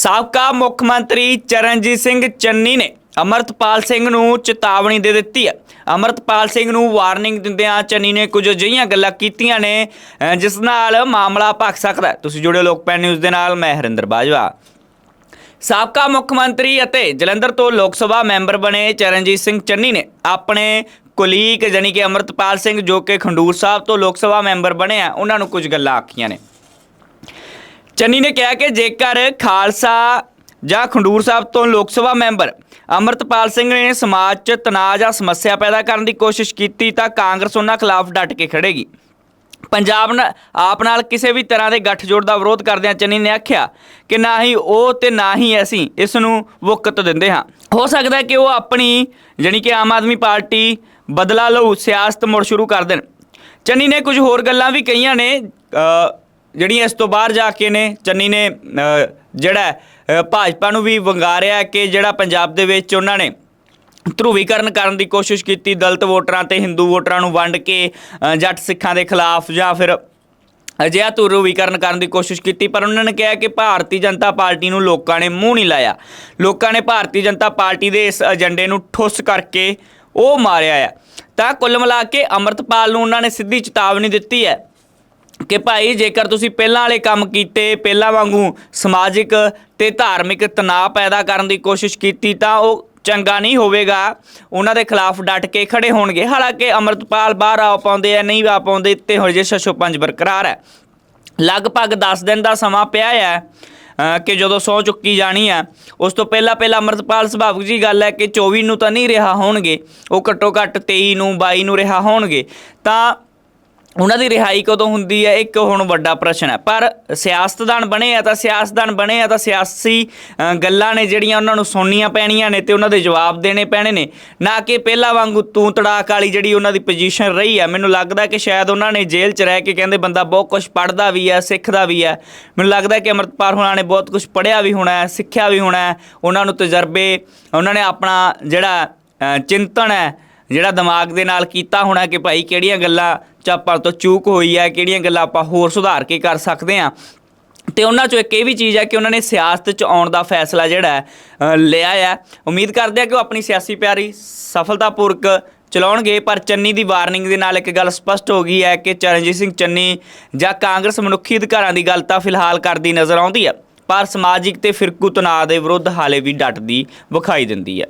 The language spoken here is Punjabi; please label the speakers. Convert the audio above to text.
Speaker 1: ਸਾਬਕਾ ਮੁੱਖ ਮੰਤਰੀ ਚਰਨਜੀਤ ਸਿੰਘ ਚੰਨੀ ਨੇ ਅਮਰਤਪਾਲ ਸਿੰਘ ਨੂੰ ਚੇਤਾਵਨੀ ਦੇ ਦਿੱਤੀ ਹੈ। ਅਮਰਤਪਾਲ ਸਿੰਘ ਨੂੰ ਵਾਰਨਿੰਗ ਦਿੰਦਿਆਂ ਚੰਨੀ ਨੇ ਕੁਝ ਅਜਿਹੀਆਂ ਗੱਲਾਂ ਕੀਤੀਆਂ ਨੇ ਜਿਸ ਨਾਲ ਮਾਮਲਾ ਭਖ ਸਕਦਾ ਤੁਸੀਂ ਜੁੜੇ ਲੋਕ ਪੈਨ ਨਿਊਜ਼ ਦੇ ਨਾਲ, ਮੈਂ ਹਰਿੰਦਰ ਬਾਜਵਾ। ਸਾਬਕਾ ਮੁੱਖ ਮੰਤਰੀ ਅਤੇ ਜਲੰਧਰ ਤੋਂ ਲੋਕ ਸਭਾ ਮੈਂਬਰ ਬਣੇ ਚਰਨਜੀਤ ਸਿੰਘ ਚੰਨੀ ਨੇ ਆਪਣੇ ਕੁਲੀਗ ਜਾਨੀ ਕਿ ਅਮਰਤਪਾਲ ਸਿੰਘ ਜੋ ਕਿ ਖੰਡੂਰ ਸਾਹਿਬ ਤੋਂ ਲੋਕ ਸਭਾ ਮੈਂਬਰ ਬਣੇ ਆ, ਉਹਨਾਂ ਨੂੰ ਕੁਝ ਗੱਲਾਂ ਆਖੀਆਂ ਨੇ। ਚੰਨੀ ਨੇ ਕਿਹਾ ਕਿ ਜੇਕਰ ਖਾਲਸਾ ਜਾਂ ਖੰਡੂਰ ਸਾਹਿਬ ਤੋਂ ਲੋਕ ਸਭਾ ਮੈਂਬਰ ਅਮਰਤਪਾਲ ਸਿੰਘ ਨੇ ਸਮਾਜ 'ਚ ਤਣਾਅ ਜਾਂ ਸਮੱਸਿਆ ਪੈਦਾ ਕਰਨ ਦੀ ਕੋਸ਼ਿਸ਼ ਕੀਤੀ ਤਾਂ ਕਾਂਗਰਸ ਉਹਨਾਂ ਖਿਲਾਫ ਡਟ ਕੇ ਖੜੇਗੀ ਪੰਜਾਬ ਨਾਲ ਆਪ ਨਾਲ ਕਿਸੇ ਵੀ ਤਰ੍ਹਾਂ ਦੇ ਗੱਠਜੋੜ ਦਾ ਵਿਰੋਧ ਕਰਦਿਆਂ ਚੰਨੀ ਨੇ ਆਖਿਆ ਕਿ ਨਾ ਹੀ ਉਹ ਤੇ ਨਾ ਹੀ ਅਸੀਂ ਇਸ ਨੂੰ ਵਕਤ ਦਿੰਦੇ ਹਾਂ। ਹੋ ਸਕਦਾ ਕਿ ਉਹ ਆਪਣੀ ਜਾਣੀ ਕਿ ਆਮ ਆਦਮੀ ਪਾਰਟੀ ਬਦਲਾ ਲਊ, ਸਿਆਸਤ ਮੁੜ ਸ਼ੁਰੂ ਕਰ ਦੇਣ। ਚੰਨੀ ਨੇ ਕੁਝ ਹੋਰ ਗੱਲਾਂ ਵੀ ਕਹੀਆਂ ਨੇ ਜਿਹੜੀਆਂ ਇਸ ਤੋਂ ਬਾਹਰ ਜਾ ਕੇ ਨੇ, ਚੰਨੀ ਨੇ ਜਿਹੜਾ ਭਾਜਪਾ ਨੂੰ ਵੀ ਵੰਗਾਰਿਆ ਕਿ ਜਿਹੜਾ ਪੰਜਾਬ ਦੇ ਵਿੱਚ ਉਹਨਾਂ ਨੇ ਧਰੂਵੀਕਰਨ ਕਰਨ ਦੀ ਕੋਸ਼ਿਸ਼ ਕੀਤੀ, ਦਲਤ ਵੋਟਰਾਂ ਤੇ ਹਿੰਦੂ ਵੋਟਰਾਂ ਨੂੰ ਵੰਡ ਕੇ ਜੱਟ ਸਿੱਖਾਂ ਦੇ ਖਿਲਾਫ ਜਾਂ ਫਿਰ ਅਜਿਹਾ ਧਰੂਵੀਕਰਨ ਕਰਨ ਦੀ ਕੋਸ਼ਿਸ਼ ਕੀਤੀ, ਪਰ ਉਹਨਾਂ ਨੇ ਕਿਹਾ ਕਿ ਭਾਰਤੀ ਜਨਤਾ ਪਾਰਟੀ ਨੂੰ ਲੋਕਾਂ ਨੇ ਮੂੰਹ ਨਹੀਂ ਲਾਇਆ। ਲੋਕਾਂ ਨੇ ਭਾਰਤੀ ਜਨਤਾ ਪਾਰਟੀ ਦੇ ਇਸ ਏਜੰਡੇ ਨੂੰ ਠੁੱਸ ਕਰਕੇ ਉਹ ਮਾਰਿਆ ਹੈ ਤਾਂ ਕੁੱਲ ਮਿਲਾ ਕੇ ਅਮਰਤਪਾਲ ਨੂੰ ਉਹਨਾਂ ਨੇ ਸਿੱਧੀ ਚੇਤਾਵਨੀ ਦਿੱਤੀ ਹੈ ਕਿ ਭਾਈ ਜੇਕਰ ਤੁਸੀਂ ਪਹਿਲਾਂ ਵਾਲੇ ਕੰਮ ਕੀਤੇ, ਪਹਿਲਾਂ ਵਾਂਗੂ ਸਮਾਜਿਕ ਤੇ ਧਾਰਮਿਕ ਤਣਾਅ ਪੈਦਾ ਕਰਨ ਦੀ ਕੋਸ਼ਿਸ਼ ਕੀਤੀ, ਤਾਂ ਉਹ ਚੰਗਾ ਨਹੀਂ ਹੋਵੇਗਾ। ਉਹਨਾਂ ਦੇ ਖਿਲਾਫ ਡਟ ਕੇ ਖੜੇ ਹੋਣਗੇ। ਹਾਲਾਂਕਿ ਅਮਰਤਪਾਲ ਬਾਹਰ ਆ ਪਾਉਂਦੇ ਆ, ਨਹੀਂ ਆ ਪਾਉਂਦੇ, ਤੇ ਹਜੇ ਜੇ ਪੰਜ ਬਰਕਰਾਰ ਹੈ। ਲਗਭਗ 10 ਦਿਨ ਦਾ ਸਮਾਂ ਪਿਆ ਹੈ ਕਿ ਜਦੋਂ ਸੌ ਚੁੱਕੀ ਜਾਣੀ ਆ ਉਸ ਤੋਂ ਪਹਿਲਾਂ ਪਹਿਲਾਂ ਅਮਰਤਪਾਲ ਸੁਭਾਵਿਕ ਜੀ ਗੱਲ ਹੈ ਕਿ 24 ਨੂੰ ਤਾਂ ਨਹੀਂ ਰਿਹਾ ਹੋਣਗੇ। ਉਹ ਘੱਟੋ ਘੱਟ 23 ਨੂੰ 22 ਨੂੰ ਰਿਹਾ ਹੋਣਗੇ। ਤਾਂ ਉਹਨਾਂ ਦੀ ਰਿਹਾਈ ਕਦੋਂ ਹੁੰਦੀ ਹੈ, ਇੱਕ ਹੁਣ ਵੱਡਾ ਪ੍ਰਸ਼ਨ ਹੈ। ਪਰ ਸਿਆਸਤਦਾਨ ਬਣੇ ਆ ਤਾਂ ਸਿਆਸਤਦਾਨ ਬਣੇ ਆ ਤਾਂ ਸਿਆਸੀ ਗੱਲਾਂ ਨੇ ਜਿਹੜੀਆਂ ਉਹਨਾਂ ਨੂੰ ਸੁਣਨੀਆਂ ਪੈਣੀਆਂ ਨੇ ਤੇ ਉਹਨਾਂ ਦੇ ਜਵਾਬ ਦੇਣੇ ਪੈਣੇ ਨੇ। ਨਾ ਕਿ ਪਹਿਲਾਂ ਵਾਂਗੂ ਤੂੰ ਤੜਾਕ ਵਾਲੀ ਜਿਹੜੀ ਉਹਨਾਂ ਦੀ ਪੋਜੀਸ਼ਨ ਰਹੀ ਹੈ ਮੈਨੂੰ ਲੱਗਦਾ ਕਿ ਸ਼ਾਇਦ ਉਹਨਾਂ ਨੇ ਜੇਲ੍ਹ 'ਚ ਰਹਿ ਕੇ ਕਹਿੰਦੇ ਬੰਦਾ ਬਹੁਤ ਕੁਝ ਪੜ੍ਹਦਾ ਵੀ ਹੈ ਸਿੱਖਦਾ ਵੀ ਹੈ ਮੈਨੂੰ ਲੱਗਦਾ ਕਿ ਅਮਰਤਪਾਲ ਹੋਣਾ ਨੇ ਬਹੁਤ ਕੁਝ ਪੜ੍ਹਿਆ ਵੀ ਹੋਣਾ ਹੈ, ਸਿੱਖਿਆ ਵੀ ਹੋਣਾ ਹੈ। ਉਹਨਾਂ ਨੂੰ ਤਜਰਬੇ, ਉਹਨਾਂ ਨੇ ਆਪਣਾ ਜਿਹੜਾ ਚਿੰਤਨ ਹੈ ਜਿਹੜਾ ਦਿਮਾਗ ਦੇ ਨਾਲ ਕੀਤਾ ਹੋਣਾ ਕਿ ਭਾਈ ਕਿਹੜੀਆਂ ਗੱਲਾਂ ਚ ਤੋਂ ਚੂਕ ਹੋਈ ਹੈ ਕਿਹੜੀਆਂ ਗੱਲਾਂ ਆਪਾਂ ਹੋਰ ਸੁਧਾਰ ਕੇ ਕਰ ਸਕਦੇ ਹਾਂ ਤੇ ਉਹਨਾਂ ਚੋਂ ਇੱਕ ਇਹ ਵੀ ਚੀਜ਼ ਹੈ ਕਿ ਉਹਨਾਂ ਨੇ ਸਿਆਸਤ 'ਚ ਆਉਣ ਦਾ ਫੈਸਲਾ ਜਿਹੜਾ ਲਿਆ ਹੈ ਉਮੀਦ ਕਰਦੇ ਆ ਕਿ ਉਹ ਆਪਣੀ ਸਿਆਸੀ ਪਿਆਰੀ ਸਫਲਤਾਪੂਰਕ ਚਲਾਉਣਗੇ, ਪਰ ਚੰਨੀ ਦੀ ਵਾਰਨਿੰਗ ਦੇ ਨਾਲ ਇੱਕ ਗੱਲ ਸਪਸ਼ਟ ਹੋ ਗਈ ਹੈ ਕਿ ਚਰਨਜੀਤ ਸਿੰਘ ਚੰਨੀ ਜਾਂ ਕਾਂਗਰਸ ਮਨੁੱਖੀ ਅਧਿਕਾਰਾਂ ਦੀ ਗੱਲ ਤਾਂ ਫਿਲਹਾਲ ਕਰਦੀ ਨਜ਼ਰ ਆਉਂਦੀ ਹੈ ਪਰ ਸਮਾਜਿਕ ਤੇ ਫਿਰਕੂ ਤਣਾਅ ਦੇ ਵਿਰੁੱਧ ਹਾਲੇ ਵੀ ਡਟਦੀ ਵਿਖਾਈ ਦਿੰਦੀ ਹੈ